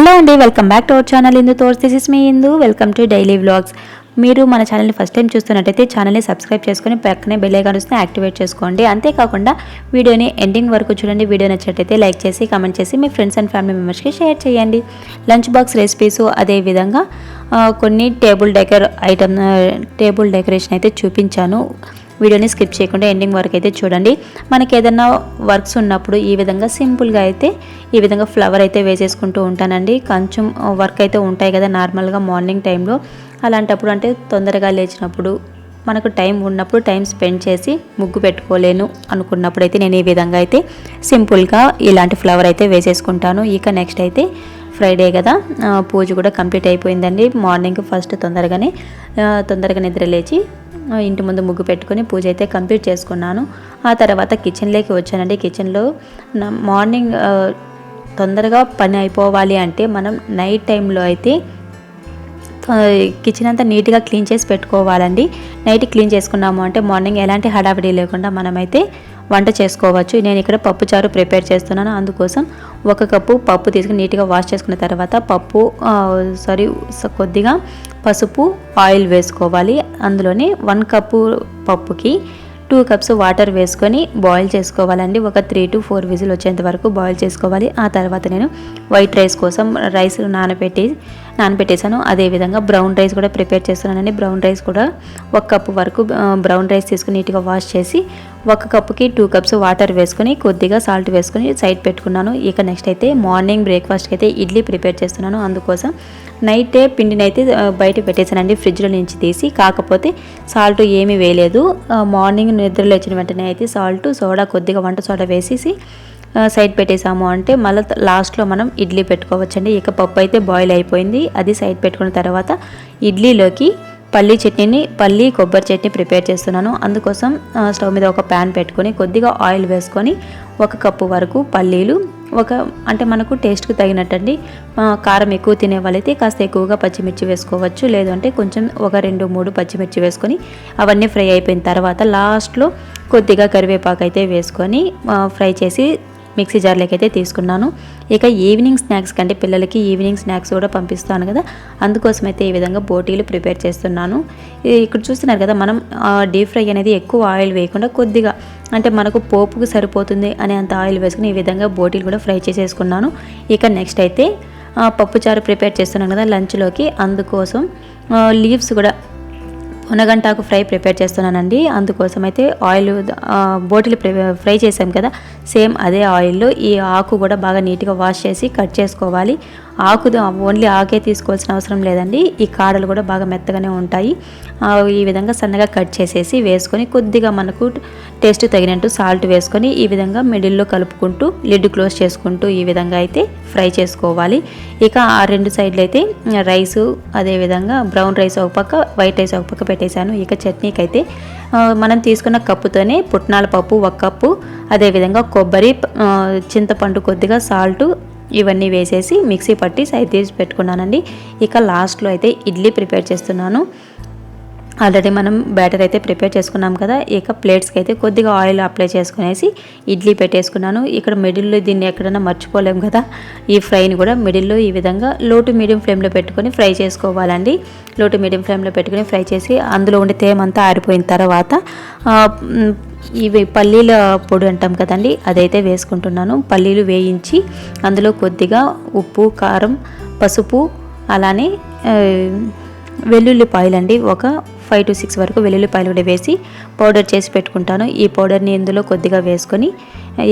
Hello అండి welcome back to our channel Indu తోర్స్ this is me Indu welcome to daily vlogs మీరు మన ఛానల్ని first time చూస్తున్నట్టయితే ఛానల్ని సబ్స్క్రైబ్ చేసుకొని పక్కనే బెల్ ఐకాన్ వస్తే యాక్టివేట్ చేసుకోండి అంతేకాకుండా వీడియోని ఎండింగ్ వరకు చూడండి వీడియో నచ్చినట్టయితే లైక్ చేసి కమెంట్ చేసి మీ ఫ్రెండ్స్ అండ్ ఫ్యామిలీ మెంబర్స్కి షేర్ చేయండి లంచ్ బాక్స్ రెసిపీస్ అదేవిధంగా కొన్ని table decor item table decoration అయితే చూపించాను వీడియోని స్కిప్ చేయకుండా ఎండింగ్ వరకు అయితే చూడండి మనకి ఏదైనా వర్క్స్ ఉన్నప్పుడు ఈ విధంగా సింపుల్గా అయితే ఈ విధంగా ఫ్లవర్ అయితే వేసేసుకుంటూ ఉంటానండి కొంచెం వర్క్ అయితే ఉంటాయి కదా నార్మల్గా మార్నింగ్ టైంలో అలాంటప్పుడు అంటే తొందరగా లేచినప్పుడు మనకు టైం ఉన్నప్పుడు టైం స్పెండ్ చేసి ముగ్గు పెట్టుకోలేను అనుకున్నప్పుడు అయితే నేను ఈ విధంగా అయితే సింపుల్గా ఇలాంటి ఫ్లవర్ అయితే వేసేసుకుంటాను ఇక నెక్స్ట్ అయితే ఫ్రైడే కదా పూజ కూడా కంప్లీట్ అయిపోయిందండి మార్నింగ్ ఫస్ట్ తొందరగానే తొందరగా నిద్ర లేచి ఇంటి ముందు ముగ్గు పెట్టుకుని పూజ అయితే కంప్లీట్ చేసుకున్నాను ఆ తర్వాత కిచెన్లోకి వచ్చానండి కిచెన్లో మార్నింగ్ తొందరగా పని అయిపోవాలి అంటే మనం నైట్ టైంలో అయితే కిచెన్ అంతా నీట్గా క్లీన్ చేసి పెట్టుకోవాలండి నైట్ క్లీన్ చేసుకున్నాము అంటే మార్నింగ్ ఎలాంటి హడావిడి లేకుండా మనమైతే వంట చేసుకోవచ్చు నేను ఇక్కడ పప్పు చారు ప్రిపేర్ చేస్తున్నాను అందుకోసం ఒక కప్పు పప్పు తీసుకుని నీట్గా వాష్ చేసుకున్న తర్వాత పప్పు సారీ కొద్దిగా పసుపు ఆయిల్ వేసుకోవాలి అందులోనే వన్ కప్పు పప్పుకి టూ కప్స్ వాటర్ వేసుకొని బాయిల్ చేసుకోవాలండి ఒక త్రీ టు ఫోర్ విజిల్ వచ్చేంత వరకు బాయిల్ చేసుకోవాలి ఆ తర్వాత నేను వైట్ రైస్ కోసం రైస్ నానబెట్టి నానబెట్టేశాను అదేవిధంగా బ్రౌన్ రైస్ కూడా ప్రిపేర్ చేస్తున్నానండి బ్రౌన్ రైస్ కూడా ఒక కప్పు వరకు బ్రౌన్ రైస్ తీసుకుని నీట్గా వాష్ చేసి ఒక కప్పుకి టూ కప్స్ వాటర్ వేసుకుని కొద్దిగా సాల్ట్ వేసుకుని సైడ్ పెట్టుకున్నాను ఇక నెక్స్ట్ అయితే మార్నింగ్ బ్రేక్ఫాస్ట్కి అయితే ఇడ్లీ ప్రిపేర్ చేస్తున్నాను అందుకోసం నైటే పిండిని అయితే బయట పెట్టేశానండి ఫ్రిడ్జ్లో నుంచి తీసి కాకపోతే సాల్ట్ ఏమీ వేయలేదు మార్నింగ్ నిద్రలు వచ్చిన వెంటనే అయితే సాల్ట్ సోడా కొద్దిగా వంట సోడా వేసేసి సైడ్ పెట్టేసాము అంటే మళ్ళీ లాస్ట్లో మనం ఇడ్లీ పెట్టుకోవచ్చండి ఇక పప్పు అయితే బాయిల్ అయిపోయింది అది సైడ్ పెట్టుకున్న తర్వాత ఇడ్లీలోకి పల్లీ చట్నీని పల్లి కొబ్బరి చట్నీ ప్రిపేర్ చేస్తున్నాను అందుకోసం స్టవ్ మీద ఒక ప్యాన్ పెట్టుకొని కొద్దిగా ఆయిల్ వేసుకొని ఒక కప్పు వరకు పల్లీలు ఒక అంటే మనకు టేస్ట్కి తగినట్టండి కారం ఎక్కువ తినే వాళ్ళైతే కాస్త ఎక్కువగా పచ్చిమిర్చి వేసుకోవచ్చు లేదంటే కొంచెం ఒక రెండు మూడు పచ్చిమిర్చి వేసుకొని అవన్నీ ఫ్రై అయిపోయిన తర్వాత లాస్ట్లో కొద్దిగా కరివేపాకు అయితే వేసుకొని ఫ్రై చేసి మిక్సీ జార్లోకి అయితే తీసుకున్నాను ఇక ఈవినింగ్ స్నాక్స్ కంటే పిల్లలకి ఈవినింగ్ స్నాక్స్ కూడా పంపిస్తాను కదా అందుకోసం అయితే ఈ విధంగా బోటీలు ప్రిపేర్ చేస్తున్నాను ఇక్కడ చూస్తున్నారు కదా మనం డీప్ ఫ్రై అనేది ఎక్కువ ఆయిల్ వేయకుండా కొద్దిగా అంటే మనకు పోపుకు సరిపోతుంది అనే అంత ఆయిల్ వేసుకుని ఈ విధంగా బోటీలు కూడా ఫ్రై చేసేసుకున్నాను ఇక నెక్స్ట్ అయితే పప్పుచారు ప్రిపేర్ చేస్తున్నాను కదా లంచ్లోకి అందుకోసం లీవ్స్ కూడా పొనగంటాకు ఫ్రై ప్రిపేర్ చేస్తున్నానండి అందుకోసం అయితే ఆయిల్ బోటిల్ ఫ్రై చేసాం కదా సేమ్ అదే ఆయిల్లో ఈ ఆకు కూడా బాగా నీట్గా వాష్ చేసి కట్ చేసుకోవాలి ఆకు ఓన్లీ ఆకే తీసుకోవాల్సిన అవసరం లేదండి ఈ కాడలు కూడా బాగా మెత్తగానే ఉంటాయి ఈ విధంగా సన్నగా కట్ చేసేసి వేసుకొని కొద్దిగా మనకు టేస్ట్ తగినట్టు సాల్ట్ వేసుకొని ఈ విధంగా మిడిల్లో కలుపుకుంటూ లిడ్ క్లోజ్ చేసుకుంటూ ఈ విధంగా అయితే ఫ్రై చేసుకోవాలి ఇక ఆ రెండు సైడ్లు అయితే రైసు అదేవిధంగా బ్రౌన్ రైస్ ఒక పక్క వైట్ రైస్ ఒక పక్క పెట్టేశాను ఇక చట్నీకి అయితే మనం తీసుకున్న కప్పుతోనే పుట్నాల పప్పు ఒక కప్పు అదేవిధంగా కొబ్బరి చింతపండు కొద్దిగా సాల్ట్ ఇవన్నీ వేసేసి మిక్సీ పట్టి సైడ్ తీసి పెట్టుకున్నానండి ఇక లాస్ట్లో అయితే ఇడ్లీ ప్రిపేర్ చేస్తున్నాను ఆల్రెడీ మనం బ్యాటర్ అయితే ప్రిపేర్ చేసుకున్నాం కదా ఇక ప్లేట్స్కి అయితే కొద్దిగా ఆయిల్ అప్లై చేసుకునేసి ఇడ్లీ పెట్టేసుకున్నాను ఇక్కడ మిడిల్లో దీన్ని ఎక్కడైనా మర్చిపోలేము కదా ఈ ఫ్రైని కూడా మిడిల్లో ఈ విధంగా లో టు మీడియం ఫ్లేమ్లో పెట్టుకొని ఫ్రై చేసుకోవాలండి లో టు మీడియం ఫ్లేమ్లో పెట్టుకొని ఫ్రై చేసి అందులో ఉండే తేమంతా ఆరిపోయిన తర్వాత ఇవి పల్లీల పొడి అంటాం కదండి అదైతే వేసుకుంటున్నాను పల్లీలు వేయించి అందులో కొద్దిగా ఉప్పు కారం పసుపు అలానే వెల్లుల్లిపాయలు అండి ఒక ఫైవ్ టు సిక్స్ వరకు వెల్లుల్లిపాయలు కూడా వేసి పౌడర్ చేసి పెట్టుకుంటాను ఈ పౌడర్ని ఇందులో కొద్దిగా వేసుకొని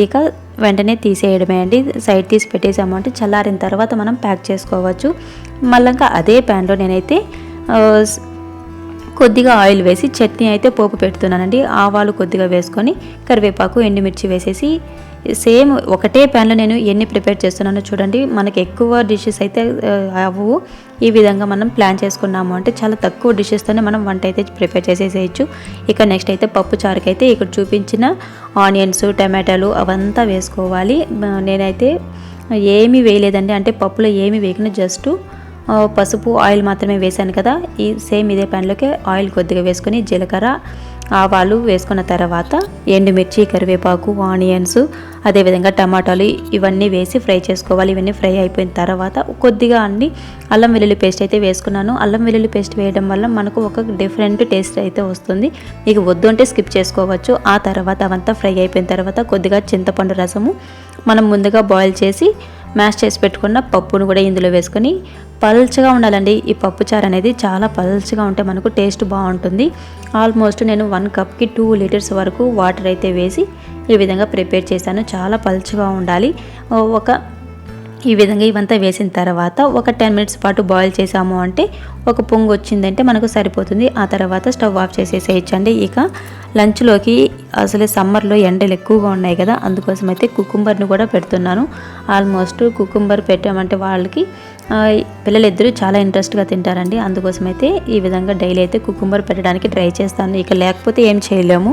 ఇక వెంటనే తీసేయడమే అండి సైడ్ తీసి పెట్టేసామంటే చల్లారిన తర్వాత మనం ప్యాక్ చేసుకోవచ్చు మళ్ళీ అదే ప్యాన్లో నేనైతే కొద్దిగా ఆయిల్ వేసి చట్నీ అయితే పోపు పెడుతున్నానండి ఆవాలు కొద్దిగా వేసుకొని కరివేపాకు ఎండుమిర్చి వేసేసి సేమ్ ఒకటే ప్యాన్లో నేను ఎన్ని ప్రిపేర్ చేస్తున్నానో చూడండి మనకి ఎక్కువ డిషెస్ అయితే అవ్వవు ఈ విధంగా మనం ప్లాన్ చేసుకున్నాము అంటే చాలా తక్కువ డిషెస్తోనే మనం వంట అయితే ప్రిపేర్ చేసేసేయచ్చు ఇక నెక్స్ట్ అయితే పప్పు చారుకైతే ఇక్కడ చూపించిన ఆనియన్స్ టమాటాలు అవంతా వేసుకోవాలి నేనైతే ఏమీ వేయలేదండి అంటే పప్పులో ఏమీ వేయకుండా జస్ట్ పసుపు ఆయిల్ మాత్రమే వేశాను కదా ఈ సేమ్ ఇదే ప్యాన్లోకి ఆయిల్ కొద్దిగా వేసుకొని జీలకర్ర ఆవాలు వేసుకున్న తర్వాత ఎండుమిర్చి కరివేపాకు ఆనియన్స్ అదేవిధంగా టమాటాలు ఇవన్నీ వేసి ఫ్రై చేసుకోవాలి ఇవన్నీ ఫ్రై అయిపోయిన తర్వాత కొద్దిగా అన్ని అల్లం వెల్లుల్లి పేస్ట్ అయితే వేసుకున్నాను అల్లం వెల్లుల్లి పేస్ట్ వేయడం వల్ల మనకు ఒక డిఫరెంట్ టేస్ట్ అయితే వస్తుంది మీకు వద్దు అంటే స్కిప్ చేసుకోవచ్చు ఆ తర్వాత అవంతా ఫ్రై అయిపోయిన తర్వాత కొద్దిగా చింతపండు రసము మనం ముందుగా బాయిల్ చేసి మ్యాష్ చేసి పెట్టుకున్న పప్పును కూడా ఇందులో వేసుకొని పల్చగా ఉండాలండి ఈ పప్పు చారు అనేది చాలా పల్చగా ఉంటే మనకు టేస్ట్ బాగుంటుంది ఆల్మోస్ట్ నేను వన్ కప్కి టూ లీటర్స్ వరకు వాటర్ అయితే వేసి ఈ విధంగా ప్రిపేర్ చేశాను చాలా పల్చగా ఉండాలి ఒక ఈ విధంగా ఇవంతా వేసిన తర్వాత ఒక టెన్ మినిట్స్ పాటు బాయిల్ చేసాము అంటే ఒక పొంగు వచ్చిందంటే మనకు సరిపోతుంది ఆ తర్వాత స్టవ్ ఆఫ్ చేసేసేయచ్చండి ఇక లంచ్లోకి అసలు సమ్మర్లో ఎండలు ఎక్కువగా ఉన్నాయి కదా అందుకోసం అయితే కుకుంబర్ని కూడా పెడుతున్నాను ఆల్మోస్ట్ కుకుంబర్ పెట్టామంటే వాళ్ళకి పిల్లలు ఇద్దరు చాలా ఇంట్రెస్ట్గా తింటారండి అందుకోసమైతే ఈ విధంగా డైలీ అయితే కుకుంబర్ పెట్టడానికి ట్రై చేస్తాను ఇక లేకపోతే ఏం చేయలేము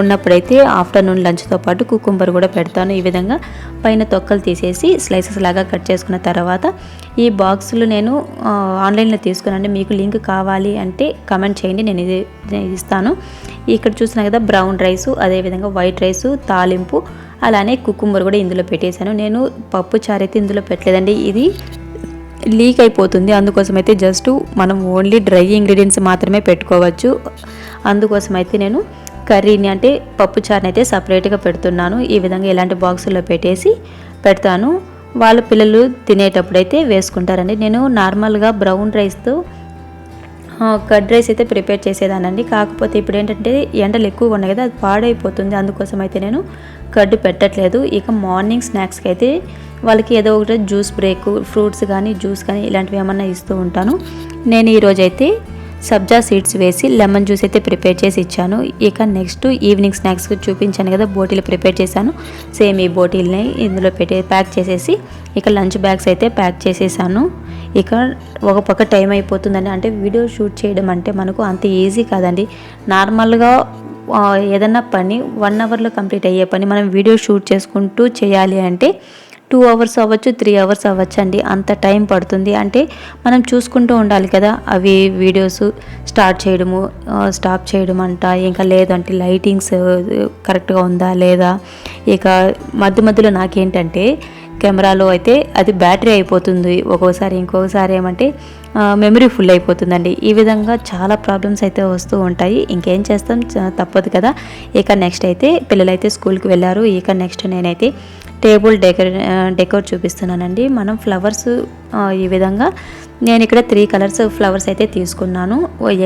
ఉన్నప్పుడైతే ఆఫ్టర్నూన్ లంచ్తో పాటు కుకుంబర్ కూడా పెడతాను ఈ విధంగా పైన తొక్కలు తీసేసి స్లైసెస్ లాగా కట్ చేసుకున్న తర్వాత ఈ బాక్సులు నేను ఆన్లైన్లో తీసుకున్నాను మీకు లింక్ కావాలి అంటే కమెంట్ చేయండి నేను ఇది ఇస్తాను ఇక్కడ చూసిన కదా బ్రౌన్ రైస్ అదేవిధంగా వైట్ రైస్ తాలింపు అలానే కుకుంబర్ కూడా ఇందులో పెట్టేశాను నేను పప్పు చారైతే ఇందులో పెట్టలేదండి ఇది లీక్ అయిపోతుంది అందుకోసం అయితే జస్ట్ మనం ఓన్లీ డ్రై ఇంగ్రీడియంట్స్ మాత్రమే పెట్టుకోవచ్చు అందుకోసం అయితే నేను కర్రీని అంటే పప్పు చార్ని అయితే సపరేట్గా పెడుతున్నాను ఈ విధంగా ఇలాంటి బాక్సుల్లో పెట్టేసి పెడతాను వాళ్ళ పిల్లలు తినేటప్పుడు అయితే వేసుకుంటారండి నేను నార్మల్గా బ్రౌన్ రైస్తో కర్డ్ రైస్ అయితే ప్రిపేర్ చేసేదానండి కాకపోతే ఇప్పుడు ఏంటంటే ఎండలు ఎక్కువగా ఉన్నాయి కదా అది పాడైపోతుంది అందుకోసం అయితే నేను కర్డ్ పెట్టట్లేదు ఇక మార్నింగ్ స్నాక్స్కి అయితే వాళ్ళకి ఏదో ఒకటి జ్యూస్ బ్రేక్ ఫ్రూట్స్ కానీ జ్యూస్ కానీ ఇలాంటివి ఏమన్నా ఇస్తూ ఉంటాను నేను ఈరోజైతే సబ్జా సీడ్స్ వేసి లెమన్ జ్యూస్ అయితే ప్రిపేర్ చేసి ఇచ్చాను ఇక నెక్స్ట్ ఈవినింగ్ స్నాక్స్ చూపించాను కదా బోటీలు ప్రిపేర్ చేశాను సేమ్ ఈ బోటీల్ని ఇందులో పెట్టే ప్యాక్ చేసేసి ఇక లంచ్ బ్యాగ్స్ అయితే ప్యాక్ చేసేసాను ఇక ఒక పక్క టైం అయిపోతుందండి అంటే వీడియో షూట్ చేయడం అంటే మనకు అంత ఈజీ కాదండి నార్మల్గా ఏదన్నా పని వన్ అవర్లో కంప్లీట్ అయ్యే పని మనం వీడియో షూట్ చేసుకుంటూ చేయాలి అంటే టూ అవర్స్ అవ్వచ్చు త్రీ అవర్స్ అవ్వచ్చు అండి అంత టైం పడుతుంది అంటే మనం చూసుకుంటూ ఉండాలి కదా అవి వీడియోస్ స్టార్ట్ చేయడము స్టాప్ చేయడం అంట ఇంకా లేదంటే లైటింగ్స్ కరెక్ట్గా ఉందా లేదా ఇక మధ్య మధ్యలో నాకేంటంటే కెమెరాలో అయితే అది బ్యాటరీ అయిపోతుంది ఒక్కోసారి ఇంకొకసారి ఏమంటే మెమరీ ఫుల్ అయిపోతుందండి ఈ విధంగా చాలా ప్రాబ్లమ్స్ అయితే వస్తూ ఉంటాయి ఇంకేం చేస్తాం తప్పదు కదా ఇక నెక్స్ట్ అయితే పిల్లలైతే స్కూల్కి వెళ్ళారు ఇక నెక్స్ట్ నేనైతే టేబుల్ డెకర్ డెకోర్ చూపిస్తున్నానండి మనం ఫ్లవర్స్ ఈ విధంగా నేను ఇక్కడ త్రీ కలర్స్ ఫ్లవర్స్ అయితే తీసుకున్నాను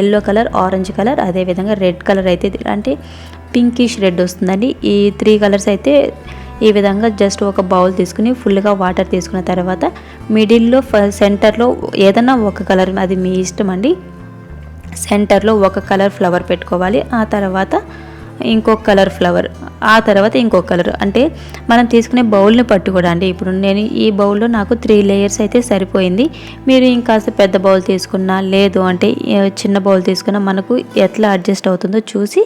ఎల్లో కలర్ ఆరెంజ్ కలర్ అదేవిధంగా రెడ్ కలర్ అయితే అంటే పింకిష్ రెడ్ వస్తుందండి ఈ త్రీ కలర్స్ అయితే ఈ విధంగా జస్ట్ ఒక బౌల్ తీసుకుని ఫుల్గా వాటర్ తీసుకున్న తర్వాత మిడిల్లో ఫ సెంటర్లో ఏదైనా ఒక కలర్ అది మీ ఇష్టం అండి సెంటర్లో ఒక కలర్ ఫ్లవర్ పెట్టుకోవాలి ఆ తర్వాత ఇంకొక కలర్ ఫ్లవర్ ఆ తర్వాత ఇంకొక కలర్ అంటే మనం తీసుకునే బౌల్ని పట్టు కూడా అండి ఇప్పుడు నేను ఈ బౌల్లో నాకు త్రీ లేయర్స్ అయితే సరిపోయింది మీరు ఇంకాస్త పెద్ద బౌల్ తీసుకున్నా లేదు అంటే చిన్న బౌల్ తీసుకున్నా మనకు ఎట్లా అడ్జస్ట్ అవుతుందో చూసి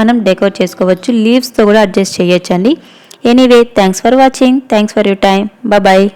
మనం డెకరేట్ చేసుకోవచ్చు లీవ్స్తో కూడా అడ్జస్ట్ చేయొచ్చండి Anyway, thanks for watching. Thanks for your time. Bye bye.